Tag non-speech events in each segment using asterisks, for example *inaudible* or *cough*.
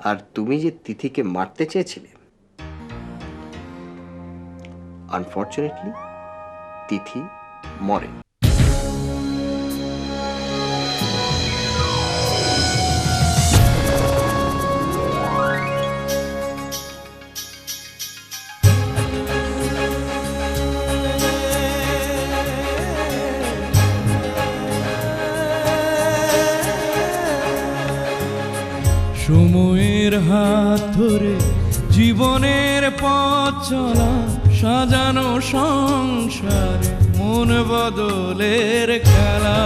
আর তুমি যে তিথিকে মারতে চেয়েছিলে আনফর্চুনেটলি তিথি মরে হাত ধরে জীবনের পথ চলা, সাজানো সংসার মন বদলের খেলা।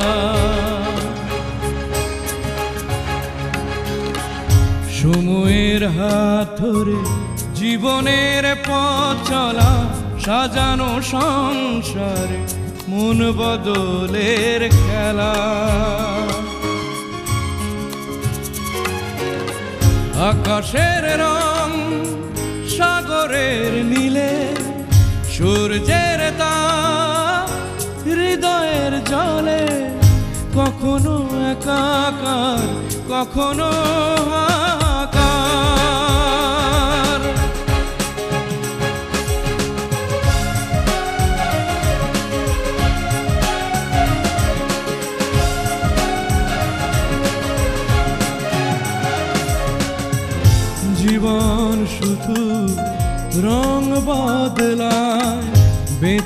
সময়ের হাত ধরে জীবনের পথ চলা, সাজানো সংসারে মন বদলের খেলা। আকাশের রং সাগরের নীলে সূর্যের তা হৃদয়ের জলে। কখনো একাকার কখনো আকার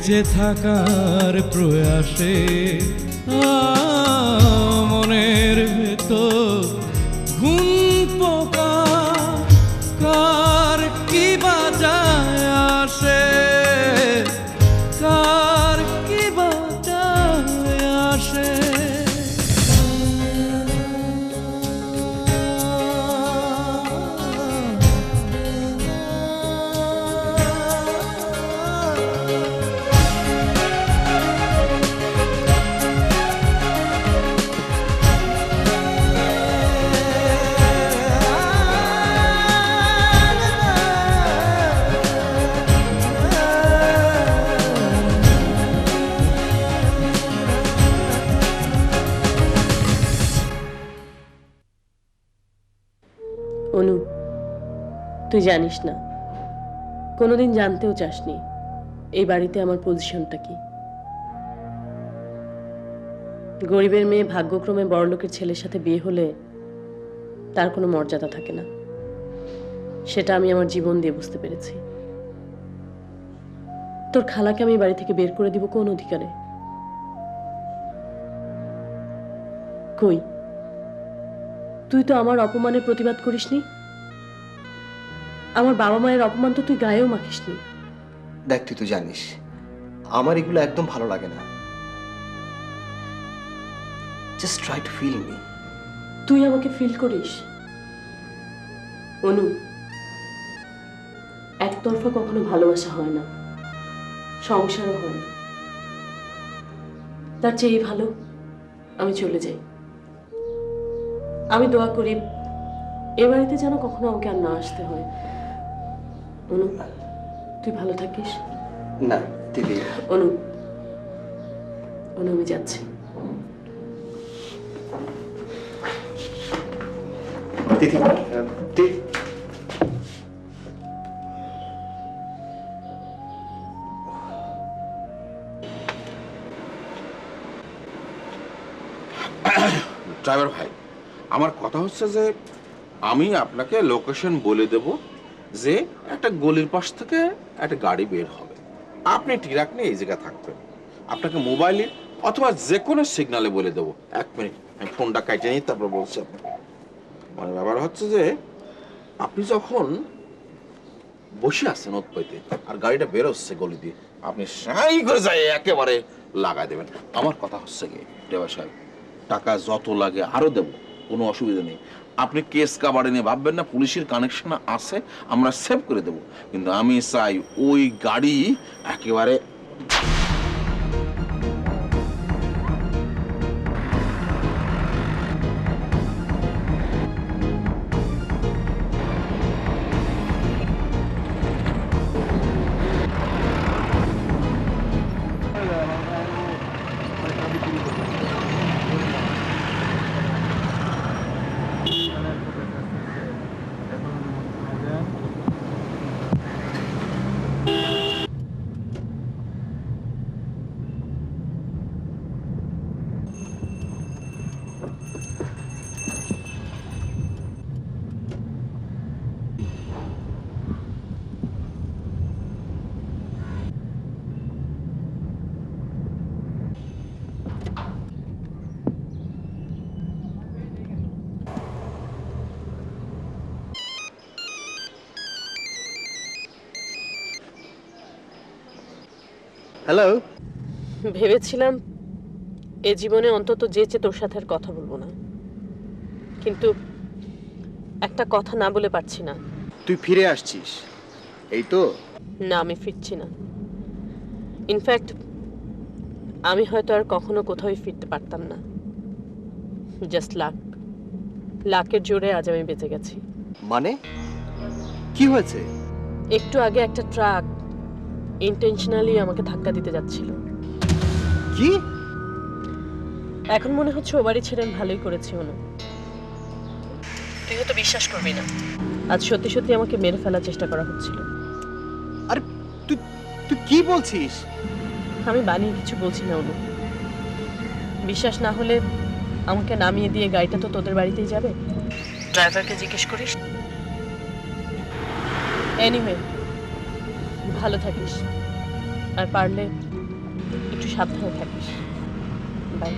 বেঁচে থাকার প্রয়াসে আ, তুই জানিস না। কোনোদিন জানতেও চাসনি এই বাড়িতে আমার পজিশনটা কি। গরিবের মেয়ে ভাগ্যক্রমে বড়লোকের ছেলের সাথে বিয়ে হলে তার কোনো মর্যাদা থাকে না। সেটা আমি আমার জীবন দিয়ে বুঝতে পেরেছি। তোর খালাকে আমি বাড়ি থেকে বের করে দিব কোন অধিকারে? কই? তুই তো আমার অপমানের প্রতিবাদ করিসনি? আমার বাবা মায়ের অপমান তো তুই গায়েও মাখিসনি দেখ তুই তো জানিস আমার এগুলো একদম ভালো লাগে না। Just try to feel me তুই আমাকে ফিল করিস? অনু একতরফা কখনো ভালোবাসা হয় না। সংসারও হয় না। তার চেয়ে ভালো আমি চলে যাই। আমি দোয়া করি এ বাড়িতে যেন কখনো আমাকে আর না আসতে হয়। অনু তুই ভালো থাকিস? না দিদি। অনু অনু আমি যাচ্ছি। দিদি দিদি ড্রাইভার *coughs* ভাই আমার কথা হচ্ছে যে আমি আপনাকে লোকেশন বলে দেব। যে একটা গলির পাশ থেকে একটা গাড়ি বের হবে। আপনি ট্রাক নিয়ে এই জায়গায় থাকবেন। আপনাকে মোবাইলে অথবা যে কোনো সিগনালে বলে দেবো। এক মিনিট, আমি ফোনটা কাটে নিই, তারপর বলছি আপনাকে। মানে ব্যাপার হচ্ছে যে, আপনি যখন বসে আছেন ওতপাইতে আর গাড়িটা বেরোচ্ছে গলি দিয়ে, আপনি সাই করে যাই একেবারে লাগাই দেবেন। আমার কথা হচ্ছে কি ড্রাইভার সাহেব, টাকা যত লাগে আরও দেবো। কোনো অসুবিধা নেই। আপনি কেস কাবারে নিয়ে ভাববেন না, পুলিশের কানেকশন আছে, আমরা সেভ করে দেব। কিন্তু আমি চাই ওই গাড়ি একেবারে হ্যালো ভেবেছিলাম এ জীবনে অন্তত যেচে তোর সাথে আর কথা বলব না। কিন্তু একটা কথা না বলে পারছি না। তুই ফিরে আসছিস? এই তো? না আমি ফিরছি না। ইনফ্যাক্ট আমি হয়তো আর কখনো কোথাও ফিরতে পারতাম না। জাস্ট লাক লাকের জোরে আজ আমি বেঁচে গেছি। মানে? কি হয়েছে? একটু আগে একটা ট্রাক ইন্টেনশনালি আমাকে ধাক্কা দিতে যাচ্ছিল। কি? এখন মনে হচ্ছে ও বাড়ি ছেড়ে ভালোই করেছি অনু। তুই হয়তো বিশ্বাস করবি না। আজ সত্যি সত্যি আমাকে মেরে ফেলার চেষ্টা করা হচ্ছিল। আরে তুই তুই কি বলছিস? আমি বানিয়ে কিছু বলছি না অনু। বিশ্বাস না হলে আমাকে নামিয়ে দিয়ে গাড়িটা তো তোদের বাড়িতেই যাবে। ড্রাইভারকে জিজ্ঞেস করিস? এনিওয়ে ভালো থাকিস। আর পারলে একটু সাবধানে থাকিস। বাই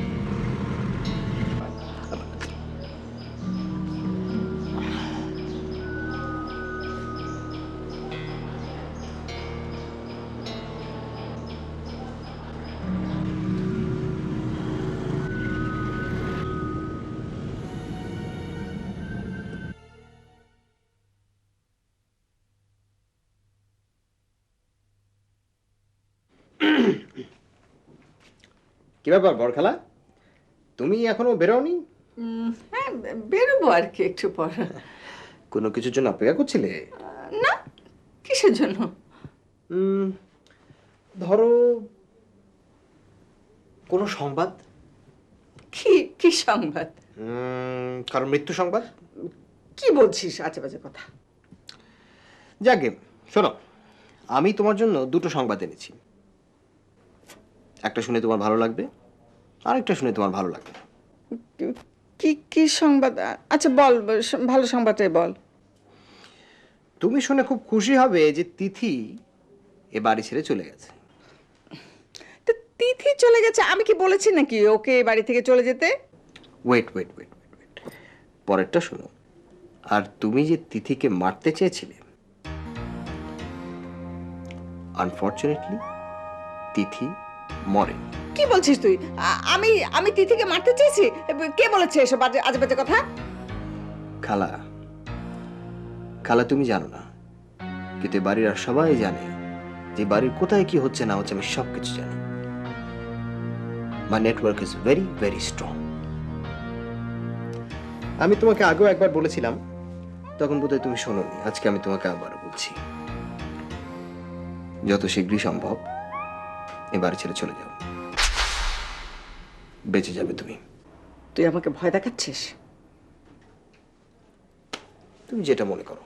কি ব্যাপার বরখালা? তুমি এখনও বেরোনি হ্যাঁ বেরোবো আর কি একটু পর। কোনো কিছুর জন্য অপেক্ষা করছিলে? না কিসের জন্য? ধরো কোনো সংবাদ? কি কি সংবাদ? উম, কারও মৃত্যু সংবাদ? কি বলছিস আজে বাজে কথা? যাকে শোনো আমি তোমার জন্য দুটো সংবাদ এনেছি। একটা শুনে তোমার ভালো লাগবে আরেকটা শুনে তোমার ভালো লাগবে। কি কি সংবাদ? আচ্ছা বল ভালো সংবাদটাই বল। তুমি শুনে খুব খুশি হবে যে তিথি এ বাড়ি ছেড়ে চলে গেছে। তো তিথি চলে গেছে আমি কি বলেছি নাকি ওকে বাড়ি থেকে চলে যেতে? Wait wait wait wait wait পরেরটা শোনো। আর তুমি যে তিথিকে মারতে চেয়েছিলে আনফর্চুনেটলি তিথি মরে কি বলছিস তুই? আমি আমি তিথিকে মারতে চেয়েছি? কে বলেছে এসব আজে বাজে কথা? খালা খালা তুমি জানো না, কিন্তু বাড়ির আর সবাই জানে যে বাড়ির কোথায় কি হচ্ছে না হচ্ছে আমি সব কিছু জানি। My network is very very strong আমি তোমাকে আগেও একবার বলেছিলাম, তখন বোধহয় তুমি শোনোনি, আজকে আমি তোমাকে আবার বলছি। যত শীঘ্রই সম্ভব এবার ছেড়ে চলে যাও। বেঁচে যাবে তুমি। তুই আমাকে ভয় দেখাচ্ছিস? তুমি যেটা মনে করো।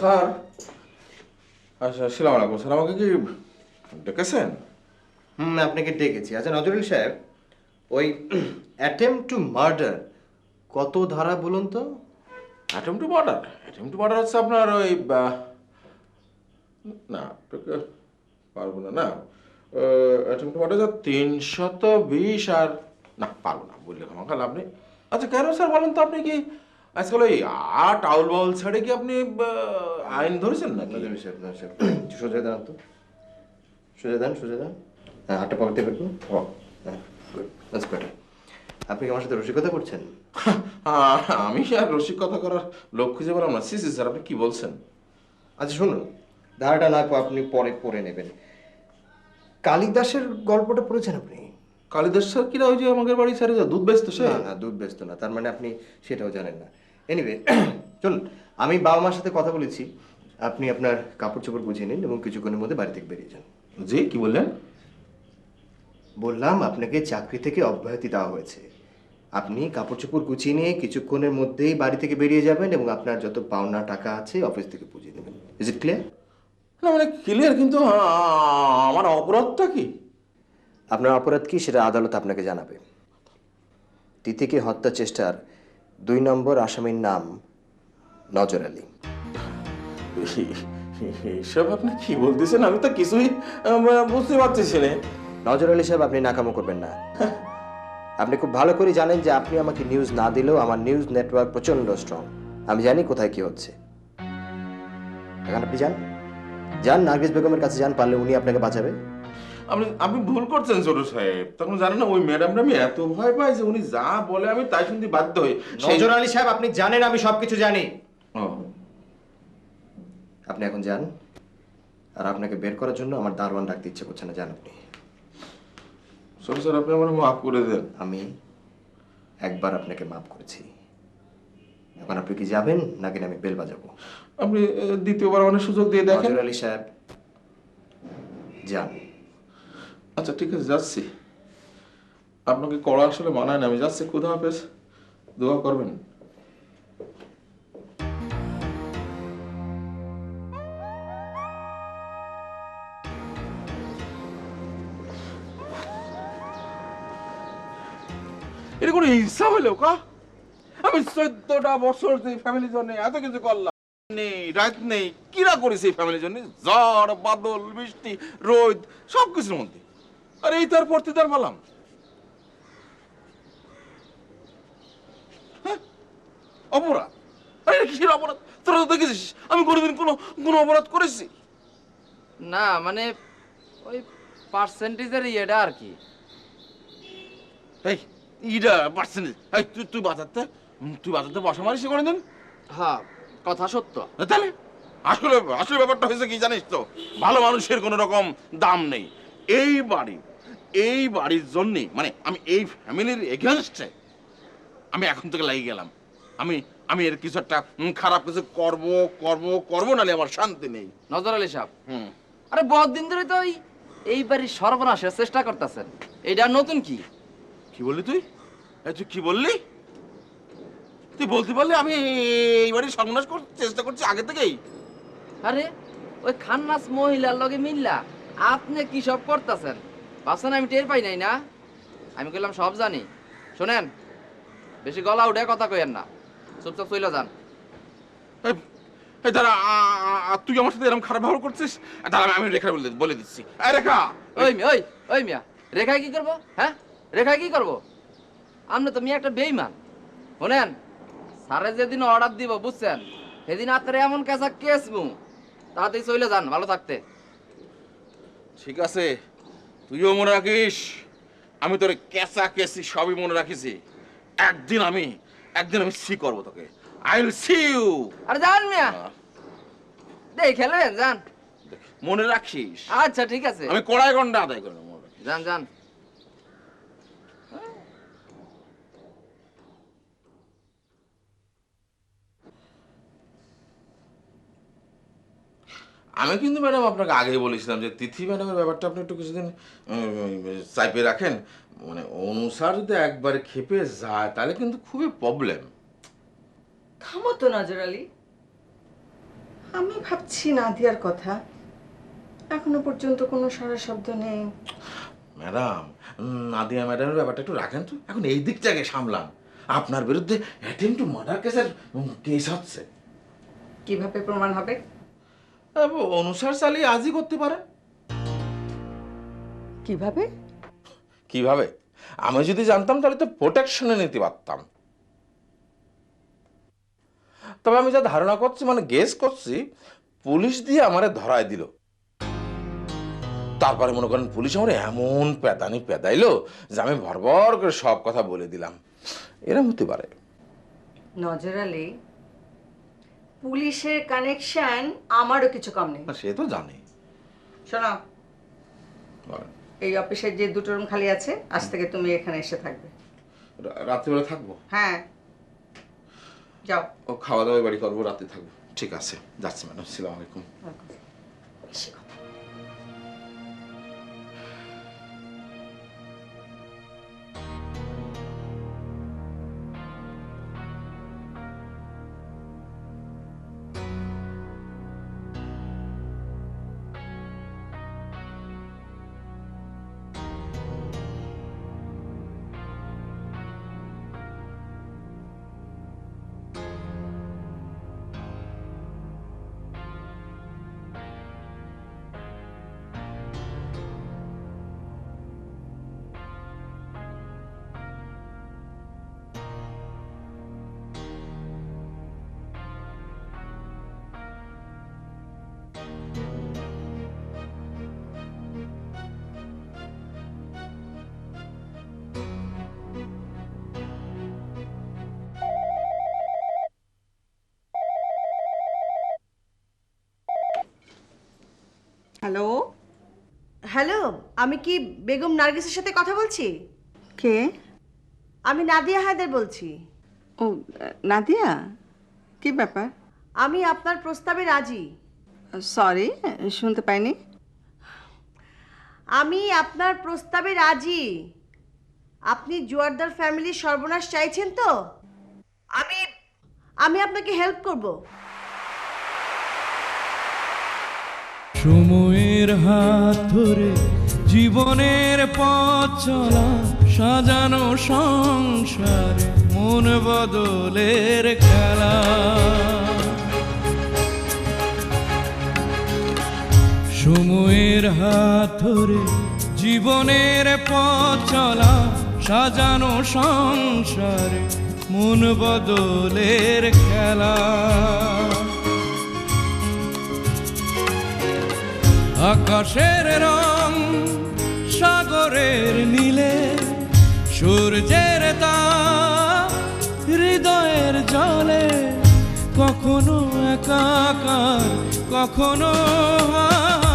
স্যার। আচ্ছা সালাম আলাইকুম। স্যার আমাকে কি ডেকেছেন হুম আপনাকে ডেকেছি। আচ্ছা নজরুল সাহেব ওই অ্যাটেম্প টু মার্ডার কত ধারা বলুন তো? Attempt to murder attempt to murder হচ্ছে আপনার ওই না পারব না না। অ্যাটেম টু মার্ডার তিনশত বিশ আর না পারব না বললে ক্ষমা লাভ নেই। আচ্ছা কেন স্যার বলেন তো আপনি কি আজকাল ওই আট আউল বাউল ছেড়ে কি আপনি আইন ধরেছেন সাহেব সোজা দাঁড়ান তো। সোজা দাঁড়ান সোজা দাঁড়ান হ্যাঁ হাতটা পকেটে ও, হ্যাঁ গুড দ্যাটস বেটার আপনি কি আমার সাথে রসিকতা করছেন? আহ, আমি আর রসিকতা করার লোক খুঁজে পেলাম না। সি সি স্যার আপনি কি বলছেন? আচ্ছা শুনুন ধারাটা না আপনি পরে পড়ে নেবেন। কালিদাসের গল্পটা পড়েছেন আপনি? কালিদাস স্যার কিরা ওই যে আমাদের বাড়ি স্যার দুধ বেচতো সে? না না দুধ ব্যস্ত না। তার মানে আপনি সেটাও জানেন না। এনিওয়ে *clears throat* চলুন আমি বাবা মার সাথে কথা বলেছি। আপনি আপনার কাপড় চোপড় গুছিয়ে নিন এবং কিছুক্ষণের মধ্যে বাড়ি থেকে বেরিয়ে যান। জি কি বললেন? বললাম আপনাকে চাকরি থেকে অব্যাহতি দেওয়া হয়েছে। আপনি কাপড় চোপড় গুছিয়ে নিয়ে কিছুক্ষণের মধ্যেই বাড়ি থেকে বেরিয়ে যাবেন এবং আপনার যত পাওনা টাকা আছে অফিস থেকে বুঝিয়ে নেবেন। ইজ ইট ক্লিয়ার না মানে ক্লিয়ার কিন্তু আমার অপরাধটা কি? আপনার অপরাধ কি সেটা আদালত আপনাকে জানাবে। তিথিকে হত্যা চেষ্টার দুই নম্বর আসামির নাম নজর আলী। এসব আপনি কি বলতেছেন? আমি তো কিছুই বুঝতে পারতেছি না। নজর আলী সাহেব আপনি নাকামো করবেন না। আপনি খুব ভালো করে জানেন যে আপনি আমাকে নিউজ না দিলেও আমার নিউজ নেটওয়ার্ক প্রচণ্ড স্ট্রং আমি জানি কোথায় কি হচ্ছে। এখন আপনি যান। যান নার্গিস বেগমের কাছে যান পারলে উনি আপনাকে বাঁচাবে। আপনি আপনি ভুল করছেন ছোট সাহেব। তখন জানেন না ওই ম্যাডামটা আমি এত ভয় পাই যে উনি যা বলে আমি তাই শুনতে বাধ্য হই। নজর আলী সাহেব আপনি জানেন আমি সবকিছু জানি। ও, আপনি এখন যান আর আপনাকে বের করার জন্য আমার দারোয়ান ডাকতে ইচ্ছে করছে না যান আপনি। ছোট স্যার আপনি আমার মাফ করে দেন। আমি একবার আপনাকে মাফ করেছি। এখন আপনি কি যাবেন নাকি আমি বেল বাজাবো? আপনি দ্বিতীয়বার অনেক সুযোগ দিয়ে দেখেন। আলী সাহেব যান। আচ্ছা ঠিক আছে যাচ্ছি। আপনাকে কড়া আসলে মানায় না আমি যাচ্ছি। খুদা হাফেজ দোয়া করবেন। এটা কোনো হিংসা হলো কা? আমি চোদ্দটা বছর সেই ফ্যামিলির জন্য এত কিছু করলাম নেই রাত নেই কিরা করেছি এই ফ্যামিলির জন্য? ঝড় বাদল বৃষ্টি রোদ সব কিছুর মধ্যে। আর এই তার পেলাম হ্যাঁ? অপরাধ? আরে কিসের অপরাধ? তোরা তো দেখেছিস আমি কোনোদিন কোনো কোনো অপরাধ করেছি? না মানে ওই পার্সেন্টেজের ইয়েটা আর কি। এই ইটা পার্সেন্টেজ এই তুই তুই বাজাতে তুই বাজাতে বসা মারিস কোনোদিন হ্যাঁ কথা সত্য। তাহলে? আসলে আসলে ব্যাপারটা হয়েছে কি জানিস তো? ভালো মানুষের কোনো রকম দাম নেই। এই বাড়ি এই বাড়ির জন্যে মানে আমি এই ফ্যামিলির এগেনস্টে আমি এখন থেকে লাগিয়ে গেলাম। আমি আমি এর কিছু একটা খারাপ কিছু করব করব করব নালে আমার শান্তি নেই। নজর আলী সাহেব। আরে বহুত দিন ধরে তো এই বাড়ির সর্বনাশের চেষ্টা করতেছেন। এইটা নতুন কি? কি বললি তুই? তুই কি বললি? তুই বলতে পারলি আমি এই বাড়ির সর্বনাশ করতে চেষ্টা করছি আগে থেকেই। আরে ওই খান্নাস মহিলার লগে মিল্লা আপনি কি সব করতেছেন? ভাবছেন আমি টের পাই নাই না? আমি কইলাম সব জানি। শোনেন বেশি গলা উঠে কথা কইেন না। চুপচাপ চইলা যান। এই দাঁড়া তুই আমার সাথে এরকম খারাপ ব্যবহার করছিস? দাঁড়া আমি- রেখা বলে বলে দিচ্ছি রেখা! ওই মিয়া ওই ওই মিয়া। রেখায় কি করব? হ্যাঁ? রেখায় কি করব? আপনি তো মিয়া একটা বেইমান শোনেন স্যারে যেদিন অর্ডার দিব বুঝছেন? সেদিন আপনার এমন কেসা কেস মু তাড়াতাড়ি চলে যান ভালো থাকতে। ঠিক আছে তুইও মনে রাখিস আমি তোর কেসা কেসি সবই মনে রাখিছি। একদিন আমি একদিন আমি সি করব তোকে। আই উইল সি ইউ আরে যান মিয়া। দেখ খেলবেন যান। মনে রাখিস? আচ্ছা ঠিক আছে। আমি কড়াই গন্ডা আদায় করে নেব, রাখিস। যান যান। আমি কিন্তু ম্যাডাম আপনাকে আগেই বলেছিলাম যে তিথি ম্যাডামের ব্যাপারটা আপনি একটু কিছুদিন চাইপে রাখেন। মানে অনুসার যদি একবারে খেপে যায় তাহলে কিন্তু খুবই প্রবলেম থামো তো নজর আলী। আমি ভাবছি নাদিয়ার কথা। এখনও পর্যন্ত কোনো সারা শব্দ নেই। ম্যাডাম নাদিয়া ম্যাডামের ব্যাপারটা একটু রাখেন তো। এখন এই দিকটাকে সামলান। আপনার বিরুদ্ধে অ্যাটেম্প টু মার্ডার কেসের কেস হচ্ছে। কীভাবে প্রমাণ হবে? অনুসার চালিয়ে আজই করতে পারেন কীভাবে? কীভাবে? আমি যদি জানতাম তাহলে তো প্রোটেকশনে নিতে পারতাম। তবে আমি যা ধারণা করছি মানে গেস করছি পুলিশ দিয়ে আমারে ধরায় দিল। তারপরে মনে করেন পুলিশ আমার এমন পেদানি পেদাইলো যে আমি ভরভর করে সব কথা বলে দিলাম। এরম হতে পারে। নজর আলী পুলিশের কানেকশন আমারও কিছু কম নেই। সে তো জানে। শোনো এই অফিসের যে দুটো রুম খালি আছে আজ থেকে তুমি এখানে এসে থাকবে। রাত্রিবেলা থাকব? হ্যাঁ। যাও। ও খাওয়া দাওয়া বাড়ি করব রাতে থাকব। ঠিক আছে যাচ্ছি ম্যাডাম সালাম আলাইকুম। হ্যালো? হ্যালো আমি কি বেগম নার্গিসের সাথে কথা বলছি? কে? আমি নাদিয়া হায়দার বলছি। ও নাদিয়া? কি ব্যাপার? আমি আপনার প্রস্তাবে রাজি। সরি শুনতে পাইনি। আমি আপনার প্রস্তাবে রাজি। আপনি জোয়ারদার ফ্যামিলির সর্বনাশ চাইছেন তো? আমি আমি আপনাকে হেল্প করব। সময়ের হাত ধরে জীবনের পথ চলা, সাজানো সংসার মন বদলের খেলা। সময়ের হাত ধরে জীবনের পথ চলা, সাজানো সংসারে মন বদলের খেলা। আকাশের রং সাগরের নীলে সূর্যের তা হৃদয়ের জলে। কখনো একাকার কখনো হাহাকার